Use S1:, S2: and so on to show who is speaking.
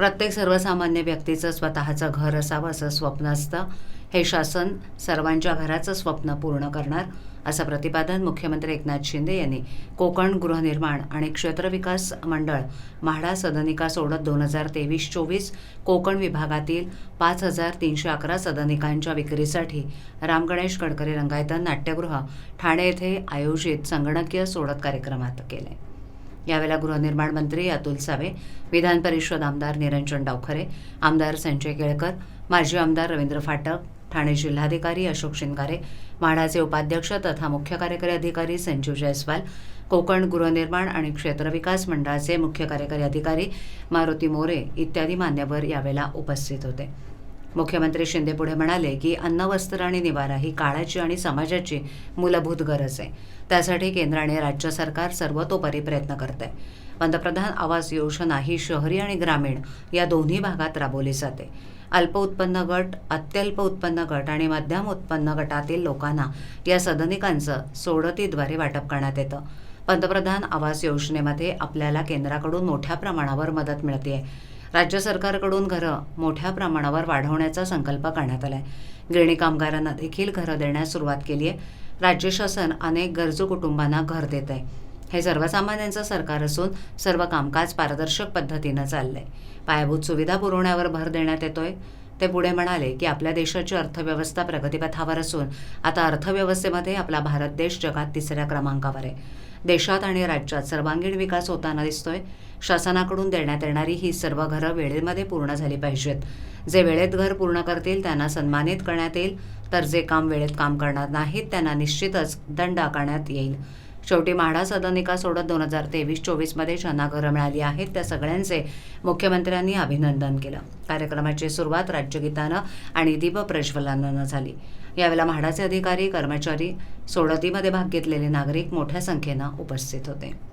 S1: प्रत्येक सर्वसामान्य व्यक्तीचं स्वतःचं घर असावं असं स्वप्न असतं. हे शासन सर्वांच्या घराचं स्वप्न पूर्ण करणार असं प्रतिपादन मुख्यमंत्री एकनाथ शिंदे यांनी कोकण गृहनिर्माण आणि क्षेत्रविकास मंडळ म्हाडा सदनिका सोडत दोन हजार तेवीस चोवीस कोकण विभागातील पाच हजार तीनशे अकरा सदनिकांच्या विक्रीसाठी राम गणेश गडकरी रंगायतन नाट्यगृह ठाणे येथे आयोजित संगणकीय सोडत कार्यक्रमात केले. यावेळेला गृहनिर्माण मंत्री अतुल सावे विधान परिषद आमदार निरंजन डावखरे आमदार संजय केळकर माजी आमदार रवींद्र फाटक ठाणे जिल्हाधिकारी अशोक शिंगारे म्हाडाचे उपाध्यक्ष तथा मुख्य कार्यकारी अधिकारी संजीव जयस्वाल कोकण गृहनिर्माण आणि क्षेत्रविकास मंडळाचे मुख्य कार्यकारी अधिकारी मारुती मोरे इत्यादी मान्यवर यावेळेला उपस्थित होते. मुख्यमंत्री शिंदे पुढे म्हणाले की अन्न वस्त्र आणि निवारा ही काळाची आणि समाजाची मूलभूत गरज आहे. त्यासाठी केंद्र आणि राज्य सरकार सर्वतोपरी प्रयत्न करत. आहे पंतप्रधान आवास योजना ही शहरी आणि ग्रामीण या दोन्ही भागात राबवली जाते. अल्प उत्पन्न गट अत्यल्प उत्पन्न गट आणि मध्यम उत्पन्न गटातील लोकांना या सदनिकांचं सोडतीद्वारे वाटप करण्यात येतं. पंतप्रधान आवास योजनेमध्ये आपल्याला केंद्राकडून मोठ्या प्रमाणावर मदत मिळते आहे राज्य सरकारकडून घरं मोठ्या प्रमाणावर वाढवण्याचा संकल्प करण्यात आलाय. गिरणी कामगारांना देखील घरं देण्यास सुरुवात केली आहे. राज्य शासन अनेक गरजू कुटुंबांना घर देत आहे हे सर्वसामान्यांचं सरकार असून सर्व कामकाज पारदर्शक पद्धतीनं चाललंय. पायाभूत सुविधा पुरवण्यावर भर देण्यात येतोय. ते पुढे म्हणाले की आपल्या देशाची अर्थव्यवस्था प्रगतीपथावर असून आता अर्थव्यवस्थेमध्ये आपला भारत देश जगात तिसऱ्या क्रमांकावर आहे. देशात आणि राज्यात सर्वांगीण विकास होताना दिसतोय. शासनाकडून देण्यात येणारी ही सर्व घरं वेळेमध्ये पूर्ण झाली पाहिजेत. जे वेळेत घर पूर्ण करतील त्यांना सन्मानित करण्यात येईल. तर जे काम वेळेत काम करणार नाहीत त्यांना निश्चितच दंड आकारण्यात येईल. शेवटी म्हाडा सदनिका सोडत दोन हजार तेवीस चोवीसमध्ये ज्यांना घरं मिळाली आहेत. त्या सगळ्यांचे मुख्यमंत्र्यांनी अभिनंदन केलं. कार्यक्रमाची सुरुवात राज्यगीतानं आणि दीप प्रज्वलनानं झाली. यावेळेला म्हाडाचे अधिकारी कर्मचारी सोडतीमध्ये भाग घेतलेले नागरिक मोठ्या संख्येनं उपस्थित होते.